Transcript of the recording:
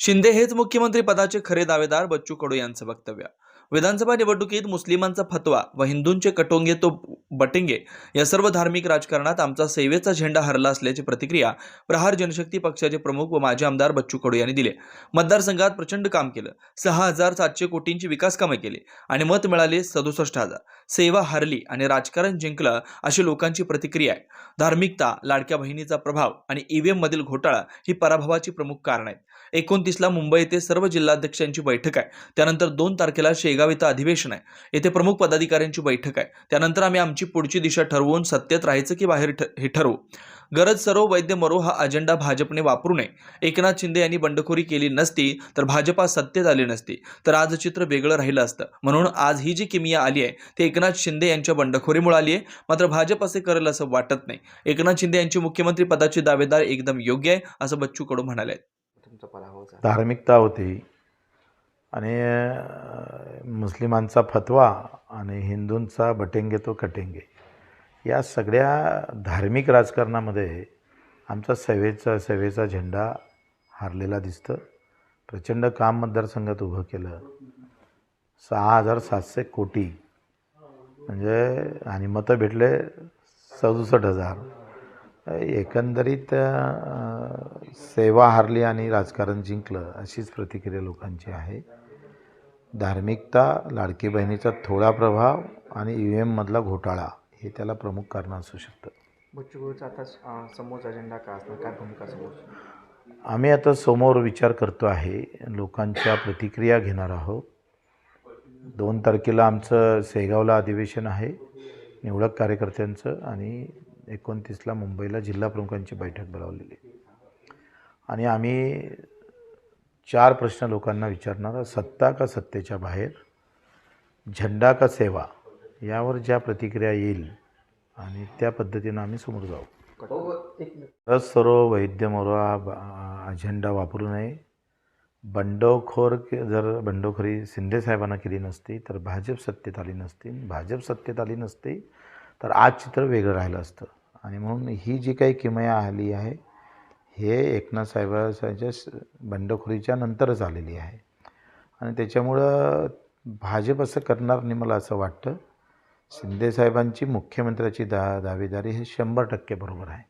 शिंदे हेच मुख्यमंत्री पदाचे खरे दावेदार बच्चू कडू यांचं वक्तव्य. विधानसभा निवडणुकीत मुस्लिमांचा फतवा व हिंदूंचे कटोंगे तो बटिंगे या सर्व धार्मिक राजकारणात आमचा सेवेचा झेंडा हरला असल्याची प्रतिक्रिया प्रहार जनशक्ती पक्षाचे प्रमुख व माजी आमदार बच्चू कडू यांनी दिले. मतदारसंघात प्रचंड काम केलं. सहा हजार सातशे कोटींची विकास कामे केली आणि मत मिळाले सदुसष्ट हजार. सेवा हरली आणि राजकारण जिंकलं अशी लोकांची प्रतिक्रिया आहे. धार्मिकता लाडक्या बहिणीचा प्रभाव आणि ईव्हीएम मधील घोटाळा ही पराभवाची प्रमुख कारण आहेत. एकोणतीसला मुंबई येथे सर्व जिल्हाध्यक्षांची बैठक आहे. त्यानंतर दोन तारखेला शेगाव इथं अधिवेशन आहे. येथे प्रमुख पदाधिकाऱ्यांची बैठक आहे. त्यानंतर आम्ही आमची पुढची दिशा ठरवून सत्तेत राहायचं की बाहेर हे ठरवू. गरज सर्व वैद्य मरो हा अजेंडा भाजपने वापरू नये. एकनाथ शिंदे यांनी बंडखोरी केली नसती तर भाजपा सत्तेत आली नसती तर आज चित्र वेगळं राहिलं असतं. म्हणून आज ही जी किमिया आली आहे ती एकनाथ शिंदे यांच्या बंडखोरीमुळे आली आहे. मात्र भाजप असे करेल असं वाटत नाही. एकनाथ शिंदे यांची मुख्यमंत्री पदाची दावेदार एकदम योग्य आहे असं बच्चू कडू म्हणाले. धार्मिकता होती. आणि मुस्लिमांचा फतवा आणि हिंदूंचा बटेंगे तो कटेंगे. या सगळ्या धार्मिक राजकारणामध्ये आमचा सेवेचा सेवेचा झेंडा हारलेला दिसतं. प्रचंड काम मतदारसंघात उभं केलं. सहा हजार सातशे कोटी. म्हणजे आणि मतं भेटले सदुसष्ट हजार. एकंदरीत सेवा हारली आणि राजकारण जिंकलं अशीच प्रतिक्रिया लोकांची आहे. धार्मिकता लाडकी बहिणीचा थोडा प्रभाव आणि यू एममधला घोटाळा हे त्याला प्रमुख कारण असू शकतं. आता समोरचा अजेंडा काय असणार? काय भूमिका समोर? आम्ही आता समोर विचार करतो आहे लोकांच्या प्रतिक्रिया घेणार आहोत. दोन तारखेला आमचं शेगावला अधिवेशन आहे निवडक कार्यकर्त्यांचं आणि एकोणतीसला मुंबईला जिल्हा प्रमुखांची बैठक बोलावलेली. आणि आम्ही चार प्रश्न लोकांना विचारणार सत्ता का सत्तेच्या बाहेर? झेंडा का सेवा? यावर ज्या प्रतिक्रिया येईल आणि त्या पद्धतीनं आम्ही समोर जाऊ. रस सर्व वैद्य मोरो हा अजेंडा वापरू नये. बंडखोर जर बंडखोरी शिंदे साहेबांना केली नसती तर भाजप सत्तेत आली नसती. भाजप सत्तेत आली नसती तर आज चित्र वेगळं राहिलं असतं. आणि म्हणून ही जी काही किमया आली आहे हे एकनाथ साहेबांच्या बंडखोरीच्या नंतरच आलेली आहे. आणि त्याच्यामुळं भाजप असं करणार नाही मला असं वाटतं शिंदे साहेबांची मुख्यमंत्र्याची दा दावेदारी हे शंभर टक्के बरोबर आहे.